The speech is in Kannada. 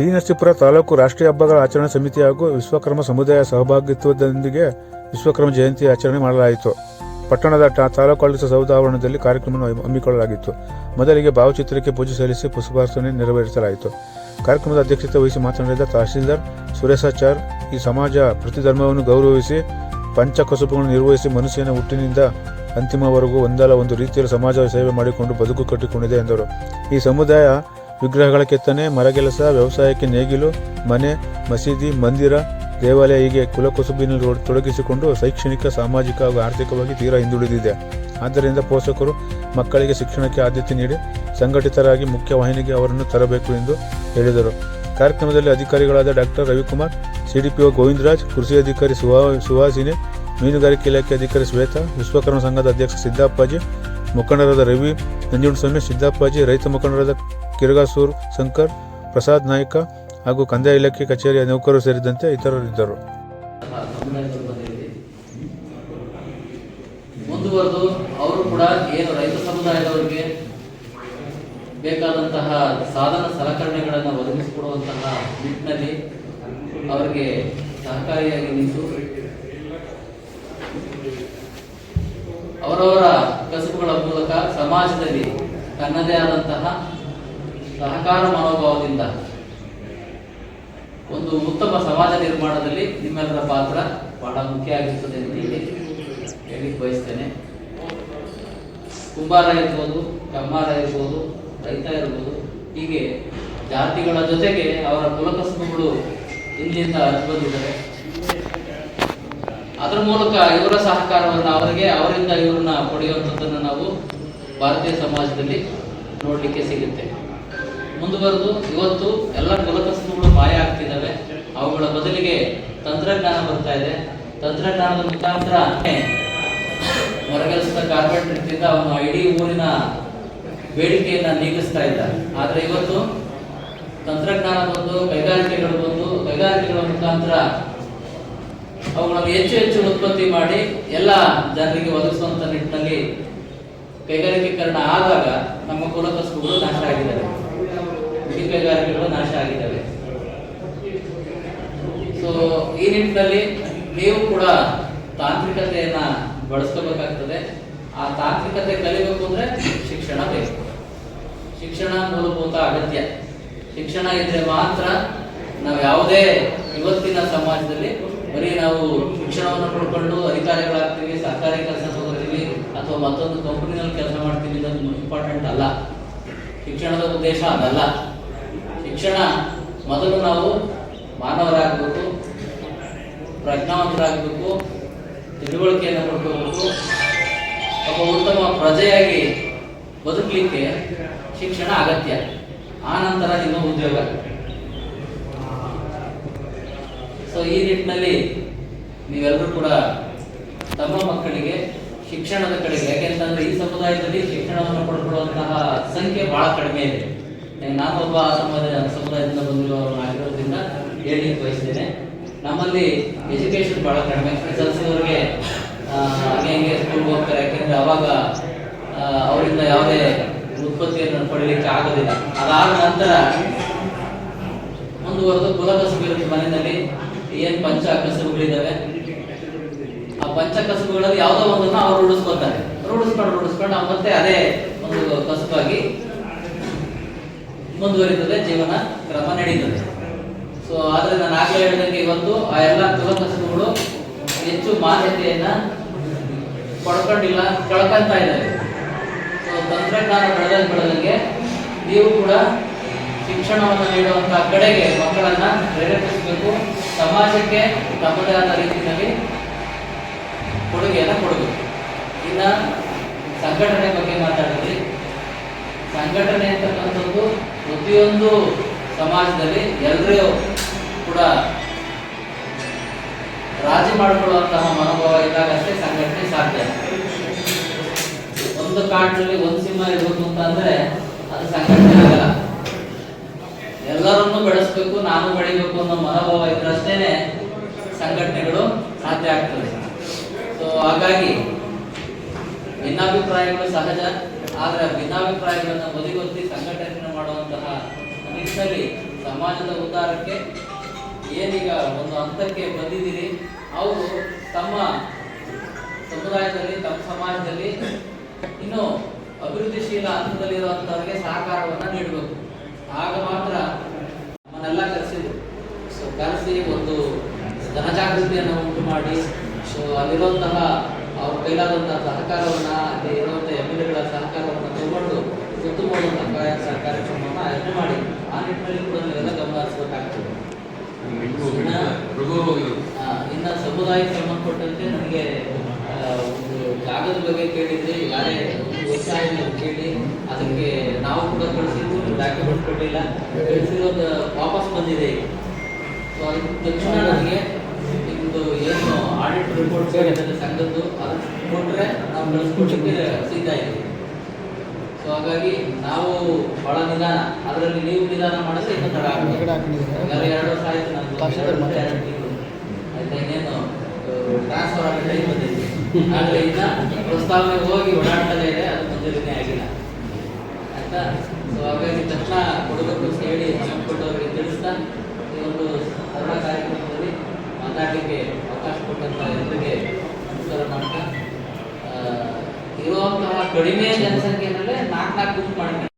ಟಿ ನರಸೀಪುರ ತಾಲೂಕು ರಾಷ್ಟ್ರೀಯ ಹಬ್ಬಗಳ ಆಚರಣಾ ಸಮಿತಿ ಹಾಗೂ ವಿಶ್ವಕರ್ಮ ಸಮುದಾಯ ಸಹಭಾಗಿತ್ವದೊಂದಿಗೆ ವಿಶ್ವಕರ್ಮ ಜಯಂತಿ ಆಚರಣೆ ಮಾಡಲಾಯಿತು. ಪಟ್ಟಣದ ತಾಲೂಕು ಆಡಳಿತ ಸೌಧ ಆವರಣದಲ್ಲಿ ಕಾರ್ಯಕ್ರಮವನ್ನು ಹಮ್ಮಿಕೊಳ್ಳಲಾಗಿತ್ತು. ಮೊದಲಿಗೆ ಭಾವಚಿತ್ರಕ್ಕೆ ಪೂಜೆ ಸಲ್ಲಿಸಿ ಪುಷ್ಪಾರ್ಚನೆ ನೆರವೇರಿಸಲಾಯಿತು. ಕಾರ್ಯಕ್ರಮದ ಅಧ್ಯಕ್ಷತೆ ವಹಿಸಿ ಮಾತನಾಡಿದ ತಹಸೀಲ್ದಾರ್ ಸುರೇಶಾಚಾರ್, ಈ ಸಮಾಜ ಪ್ರತಿ ಧರ್ಮವನ್ನು ಗೌರವಿಸಿ ಪಂಚ ಕಸುಬುಗಳನ್ನು ನಿರ್ವಹಿಸಿ ಮನುಷ್ಯನ ಹುಟ್ಟಿನಿಂದ ಅಂತಿಮವರೆಗೂ ಒಂದಲ್ಲ ಒಂದು ರೀತಿಯಲ್ಲಿ ಸಮಾಜ ಸೇವೆ ಮಾಡಿಕೊಂಡು ಬದುಕು ಕಟ್ಟಿಕೊಂಡಿದೆ ಎಂದರು. ಈ ಸಮುದಾಯ ವಿಗ್ರಹಗಳ ಕೆತ್ತನೆ ಮರಗೆಲಸ ವ್ಯವಸಾಯಕ್ಕೆ ನೇಗಿಲು, ಮನೆ, ಮಸೀದಿ, ಮಂದಿರ, ದೇವಾಲಯ ಹೀಗೆ ಕುಲಕುಸುಬಿನಲ್ಲಿ ತೊಡ- ತೊಡಗಿಸಿಕೊಂಡು ಶೈಕ್ಷಣಿಕ, ಸಾಮಾಜಿಕ ಹಾಗೂ ಆರ್ಥಿಕವಾಗಿ ತೀರಾ ಹಿಂದುಳಿದಿದೆ. ಆದ್ದರಿಂದ ಪೋಷಕರು ಮಕ್ಕಳಿಗೆ ಶಿಕ್ಷಣಕ್ಕೆ ಆದ್ಯತೆ ನೀಡಿ ಸಂಘಟಿತರಾಗಿ ಮುಖ್ಯ ವಾಹಿನಿಗೆ ಅವರನ್ನು ತರಬೇಕು ಎಂದು ಹೇಳಿದರು. ಕಾರ್ಯಕ್ರಮದಲ್ಲಿ ಅಧಿಕಾರಿಗಳಾದ ಡಾಕ್ಟರ್ ರವಿಕುಮಾರ್, ಸಿಡಿಪಿಒ ಗೋವಿಂದರಾಜ್, ಕೃಷಿ ಅಧಿಕಾರಿ ಸುಹಾ ಸುಹಾಸಿನಿ, ಮೀನುಗಾರಿಕೆ ಇಲಾಖೆ ಅಧಿಕಾರಿ ಶ್ವೇತಾ, ವಿಶ್ವಕರ್ಮ ಸಂಘದ ಅಧ್ಯಕ್ಷ ಸಿದ್ದಪ್ಪಾಜಿ, ಮುಖಂಡರಾದ ರವಿ ನಂಜುಂಡಸ್ವಾಮಿ, ಸಿದ್ದಪ್ಪಾಜಿ, ರೈತ ಮುಖಂಡರಾದ ಕಿರಗಾಸೂರು, ಶಂಕರ್, ಪ್ರಸಾದ್ ನಾಯ್ಕ ಹಾಗೂ ಕಂದಾಯ ಇಲಾಖೆ ಕಚೇರಿಯ ನೌಕರರು ಸೇರಿದಂತೆ ಇತರರಿದ್ದರು ಮುಂದುವರೆದು ಅವರು ಕೂಡ ಏನು ರೈತ ಸಮುದಾಯದವರಿಗೆ ಬೇಕಾದಂತಹ ಸಾಧನ ಸಲಕರಣೆಗಳನ್ನು ಒದಗಿಸಿಕೊಡುವಂತಹ ನಿಟ್ಟಿನಲ್ಲಿ ಅವರಿಗೆ ಸಹಕಾರಿಯಾಗಿ ನಿಂತು ಅವರವರ ಕಸುಬುಗಳ ಮೂಲಕ ಸಮಾಜದಲ್ಲಿ ತನ್ನದೇ ಆದಂತಹ ಸಹಕಾರ ಮನೋಭಾವದಿಂದ. ಒಂದು ಉತ್ತಮ ಸಮಾಜ ನಿರ್ಮಾಣದಲ್ಲಿ ನಿಮ್ಮೆಲ್ಲರ ಪಾತ್ರ ಬಹಳ ಮುಖ್ಯ ಆಗಿರ್ತದೆ ಅಂತ ಹೇಳಿ ಹೇಳಿ ಬಯಸ್ತೇನೆ. ಕುಂಬಾರ ಇರ್ಬೋದು, ಕಮ್ಮಾರ ಇರ್ಬೋದು, ರೈತ ಇರ್ಬೋದು, ಹೀಗೆ ಜಾತಿಗಳ ಜೊತೆಗೆ ಅವರ ಕುಲಕಸ್ಮಗಳು ಇಲ್ಲಿಂದ ಬಂದಿದ್ದಾರೆ ಅದರ ಮೂಲಕ ಇವರ ಸಹಕಾರವನ್ನು ಅವರಿಗೆ, ಅವರಿಂದ ಇವರನ್ನ ಪಡೆಯುವಂಥದ್ದನ್ನು ನಾವು ಭಾರತೀಯ ಸಮಾಜದಲ್ಲಿ ನೋಡಲಿಕ್ಕೆ ಸಿಗುತ್ತೆ. ಮುಂದುವರೆದು ಇವತ್ತು ಎಲ್ಲ ಕುಲಕಸಬುಗಳು ಬಾಯ ಆಗ್ತಿದ್ದಾವೆ. ಅವುಗಳ ಬದಲಿಗೆ ತಂತ್ರಜ್ಞಾನ ಬರ್ತಾ ಇದೆ. ತಂತ್ರಜ್ಞಾನದ ಮುಖಾಂತರ ಹೊರಗೆಲಿಸಿದ ಕಾರ್ಪೆಂಟ್ರಿಂದ ಅವನು ಇಡೀ ಊರಿನ ಬೇಡಿಕೆಯನ್ನ ನೀಗಿಸ್ತಾ ಇದ್ದ ಆದ್ರೆ ಇವತ್ತು ತಂತ್ರಜ್ಞಾನ ಬಂದು, ಕೈಗಾರಿಕೆಗಳು ಬಂದು, ಕೈಗಾರಿಕೆಗಳ ಮುಖಾಂತರ ಅವುಗಳನ್ನು ಹೆಚ್ಚು ಹೆಚ್ಚು ಉತ್ಪತ್ತಿ ಮಾಡಿ ಎಲ್ಲ ಜನರಿಗೆ ಒದಗಿಸುವಂತ ನಿಟ್ಟಿನಲ್ಲಿ ಕೈಗಾರಿಕೀಕರಣ ಆದಾಗ ನಮ್ಮ ಕುಲಕಸುಬುಗಳು ನಾಶ ಕೈಗಾರಿಕೆಗಳು ನಾಶ ಆಗಿದ್ದಾವೆ. ಸೊ ಈ ನಿಟ್ಟಿನಲ್ಲಿ ನೀವು ಕೂಡ ತಾಂತ್ರಿಕತೆಯನ್ನ ಬಳಸ್ಕೋಬೇಕಾಗ್ತದೆ. ಆ ತಾಂತ್ರಿಕತೆ ಕಲಿಬೇಕು ಅಂದ್ರೆ ಶಿಕ್ಷಣ ಬೇಕು. ಶಿಕ್ಷಣ ಮೂಲಭೂತ ಅಗತ್ಯ. ಶಿಕ್ಷಣ ಇದ್ರೆ ಮಾತ್ರ ನಾವು ಯಾವುದೇ ಇವತ್ತಿನ ಸಮಾಜದಲ್ಲಿ ಬರೀ ನಾವು ಶಿಕ್ಷಣವನ್ನು ಪಡ್ಕೊಂಡು ಅಧಿಕಾರಿಗಳಾಗ್ತೀವಿ, ಸರ್ಕಾರಿ ಕೆಲಸ ತಗೋತೀವಿ ಅಥವಾ ಮತ್ತೊಂದು ಕಂಪನಿನಲ್ಲಿ ಕೆಲಸ ಮಾಡ್ತೀವಿ ಇಂಪಾರ್ಟೆಂಟ್ ಅಲ್ಲ. ಶಿಕ್ಷಣದ ಉದ್ದೇಶ ಅದಲ್ಲ. ಶಿಕ್ಷಣ ಮೊದಲು ನಾವು ಮಾನವರಾಗಬೇಕು, ಪ್ರಜ್ಞಾವಂತರಾಗಬೇಕು, ತಿಳುವಳಿಕೆಯನ್ನು ಪಡ್ಕೋಬೇಕು. ಒಬ್ಬ ಉತ್ತಮ ಪ್ರಜೆಯಾಗಿ ಬದುಕಲಿಕ್ಕೆ ಶಿಕ್ಷಣ ಅಗತ್ಯ. ಆ ನಂತರ ನಿಮ್ಮ ಉದ್ಯೋಗ. ಸೊ ಈ ನಿಟ್ಟಿನಲ್ಲಿ ನೀವೆಲ್ಲರೂ ಕೂಡ ತಮ್ಮ ಮಕ್ಕಳಿಗೆ, ಶಿಕ್ಷಣದ ಕಡೆಗೆ, ಯಾಕೆಂತಂದ್ರೆ ಈ ಸಮುದಾಯದಲ್ಲಿ ಶಿಕ್ಷಣವನ್ನು ಪಡ್ಕೊಳ್ಳುವಂತಹ ಸಂಖ್ಯೆ ಬಹಳ ಕಡಿಮೆ ಇದೆ. ನಾನು ಆ ಸಮಾಜ ಸಮುದಾಯದಿಂದ ಬಂದಿರುವ ಆಗಿರೋದ್ರಿಂದ ಹೇಳಿ ಬಯಸ್ತೇನೆ. ನಮ್ಮಲ್ಲಿ ಎಜುಕೇಶನ್ ಬಹಳ ಕಡಿಮೆ. ಸಿ ಹಂಗೆ ಹಂಗೆ ಸ್ಕೂಲ್ಗೆ ಹೋಗ್ತಾರೆ. ಯಾಕೆಂದ್ರೆ ಅವಾಗ ಅವರಿಂದ ಯಾವುದೇ ಉತ್ಪತ್ತಿಯನ್ನು ಪಡೀಲಿಕ್ಕೆ ಆಗೋದಿಲ್ಲ. ಅದಾದ ನಂತರ ಮುಂದುವರೆದು ಕುಲಕಸುಬು ಮನೆಯಲ್ಲಿ ಏನ್ ಪಂಚ ಕಸುಬುಗಳಿದ್ದಾವೆ ಆ ಪಂಚ ಕಸುಬುಗಳಲ್ಲಿ ಯಾವುದೋ ಒಂದನ್ನು ಅವರು ರೂಢಿಸ್ಕೊತಾರೆ ರೂಢಿಸ್ಕೊಂಡು ರೂಢಿಸ್ಕೊಂಡು ಮತ್ತೆ ಅದೇ ಒಂದು ಕಸುಬಾಗಿ ಮುಂದುವರಿತದೆ, ಜೀವನ ಕ್ರಮ ನಡೀತದೆ. ಸೊ ಆದ್ರೆ ನಾನು ಆಗ್ಲೇ ಹೇಳಿದಂಗೆ ಇವತ್ತು ಆ ಎಲ್ಲ ಕುಲಕಸುಗಳು ಹೆಚ್ಚು ಮಾನ್ಯತೆಯನ್ನ ಪಡ್ಕೊಂಡಿಲ್ಲ, ಕಳ್ಕೊಂತ ಇದ್ದಾರೆ. ಸೊ ತಂತ್ರಜ್ಞಾನ ಬೆಳೆದಂಗೆ ಬೆಳೆದಂಗೆ ನೀವು ಕೂಡ ಶಿಕ್ಷಣವನ್ನು ನೀಡುವಂತಹ ಕಡೆಗೆ ಮಕ್ಕಳನ್ನ ಪ್ರೇರೇಪಿಸಬೇಕು. ಸಮಾಜಕ್ಕೆ ತಮ್ಮದೇ ಆದ ರೀತಿಯಲ್ಲಿ ಕೊಡುಗೆಯನ್ನು ಕೊಡಬೇಕು. ಇನ್ನ ಸಂಘಟನೆ ಬಗ್ಗೆ ಮಾತಾಡಿದ್ರಿ. ಸಂಘಟನೆ ಅಂತಕ್ಕಂಥದ್ದು ಪ್ರತಿಯೊಂದು ಸಮಾಜದಲ್ಲಿ ಎಲ್ಲರೂ ಕೂಡ ರಾಜಿ ಮಾಡಿಕೊಳ್ಳುವಂತಹ ಮನೋಭಾವ ಇದ್ದಾಗಷ್ಟೇ ಸಂಘಟನೆ ಸಾಧ್ಯ. ಒಂದು ಕಾಡಿನಲ್ಲಿ ಒಂದು ಸಿಂಹ ಇರಬೇಕು ಅಂತ ಅಂದ್ರೆ ಅದು ಸಂಘಟನೆ ಆಗಲ್ಲ. ಎಲ್ಲರನ್ನೂ ಬೆಳೆಸ್ಬೇಕು, ನಾನು ಬೆಳಿಬೇಕು ಅನ್ನೋ ಮನೋಭಾವ ಇದ್ರಷ್ಟೇನೆ ಸಂಘಟನೆಗಳು ಸಾಧ್ಯ ಆಗ್ತದೆ. ಸೊ ಹಾಗಾಗಿ ಭಿನ್ನಾಭಿಪ್ರಾಯಗಳು ಸಹಜ. ಆದ್ರೆ ಭಿನ್ನಾಭಿಪ್ರಾಯಗಳನ್ನು ಬದಿಗೊತ್ತಿ ಸಂಘಟನೆ ಮಾಡುವಂತಹ ನಿಟ್ಟಿನಲ್ಲಿ ಸಮಾಜದ ಉದ್ಧಾರಕ್ಕೆ ಏನೀಗ ಒಂದು ಹಂತಕ್ಕೆ ಬಂದಿದ್ದೀರಿ, ಅವರು ತಮ್ಮ ಸಮುದಾಯದಲ್ಲಿ, ತಮ್ಮ ಸಮಾಜದಲ್ಲಿ ಇನ್ನು ಅಭಿವೃದ್ಧಿಶೀಲ ಹಂತದಲ್ಲಿರುವಂಥವ್ರಿಗೆ ಸಹಕಾರವನ್ನು ನೀಡಬೇಕು. ಆಗ ಮಾತ್ರ ನಮ್ಮನ್ನೆಲ್ಲ ಕರೆಸಿದ್ರು. ಸೊ ಕರೆಸಿ ಒಂದು ಜನಜಾಗೃತಿಯನ್ನು ಉಂಟು ಮಾಡಿ ಸೊ ಅಲ್ಲಿರುವಂತಹ ಅವ್ರ ಕೈಲಾದಂಥ ಸಹಕಾರವನ್ನ ಅಲ್ಲಿ ಇರುವಂತಹ ಎಂ ಎಲ್ ಎಗಳ ಸಹಕಾರವನ್ನು ತಗೊಂಡು ಉತ್ತಮವಾದಂತಹ ಕಾರ್ಯ ಕಾರ್ಯಕ್ರಮವನ್ನು ಆಯೋಜನೆ ಮಾಡಿ ಆ ನಿಟ್ಟಿನಲ್ಲಿ ಕೂಡ ನೀವೆಲ್ಲ ಗಮನ ಹರಿಸಬೇಕಾಗ್ತದೆ ಸಮುದಾಯ ಇನ್ನ ಸಮುದಾಯಕ್ಕೆ ಸಂಬಂಧಪಟ್ಟಂತೆ ನನಗೆ ಒಂದು ಜಾಗದ ಬಗ್ಗೆ ಕೇಳಿದ್ರೆ ಯಾರೇ ವರ್ಷ ಕೇಳಿ ಅದಕ್ಕೆ ನಾವು ಕೂಡ ಕಳಿಸಿದ್ದು ಡಾಕ್ಯುಮೆಂಟ್ ಕೊಟ್ಟಿಲ್ಲ ಕಳಿಸಿರೋದು ವಾಪಸ್ ಬಂದಿದೆ ಈಗ. ಸೊ ಅದಕ್ಕೆ ತಕ್ಷಣ ನನಗೆ ನಿಮ್ಮದು ಏನು ಆಡಿಟ್ ರಿಪೋರ್ಟ್ ಇದೆ ಸಂಘದ್ದು ಅದನ್ನ ಕೊಟ್ಟರೆ ನಾವು ಕಳಿಸ್ಕೊಡ್ಲಿಕ್ಕೆ ಸಿಗ್ತಾ ಇದ್ದೀವಿ. ಸೊ ಹಾಗಾಗಿ ನಾವು ಬಹಳ ನಿಧಾನ. ಅದರಲ್ಲಿ ನೀವು ನಿಧಾನ ಮಾಡಿದ್ರೆ ಇನ್ನೂ ತಡ ಆಗ್ತದೆ. ಎರಡು ವರ್ಷ ಆಯಿತು ನಾನು ಎರಡು ತಿಂಗಳು. ಆಯ್ತಾ ಇನ್ನೇನು? ಟ್ರಾನ್ಸ್ಫರ್ ಆಗೋ ಟೈಮ್ ಬಂದಿದೆ. ಆದರೆ ಇನ್ನ ಪ್ರಸ್ತಾವನೆ ಹೋಗಿ ಓಡಾಡ್ತಲೇ ಇದೆ. ಅದು ಮಂಜೂರಿನೇ ಆಗಿಲ್ಲ. ಆಯ್ತಾ? ಸೊ ಹಾಗಾಗಿ ತಕ್ಷಣ ಕೊಡಬೇಕು ಹೇಳಿ ಸಂಬಂಧಪಟ್ಟವರಿಗೆ ತಿಳಿಸ್ತಾ ಈ ಒಂದು ಸರಳ ಕಾರ್ಯಕ್ರಮದಲ್ಲಿ ಮಾತಾಡಲಿಕ್ಕೆ ಅವಕಾಶ ಕೊಟ್ಟಂತಹ ಎಲ್ಲರಿಗೆ ನಮಸ್ಕಾರ ಮಾಡ್ತಾ ಇರುವಂತಹ ಕಡಿಮೆ ಜನಸಂಖ್ಯೆನಲ್ಲೇ ನಾಲ್ಕು ನಾಲ್ಕು ಗುಂಪು ಮಾಡ್ಕೊಂಡು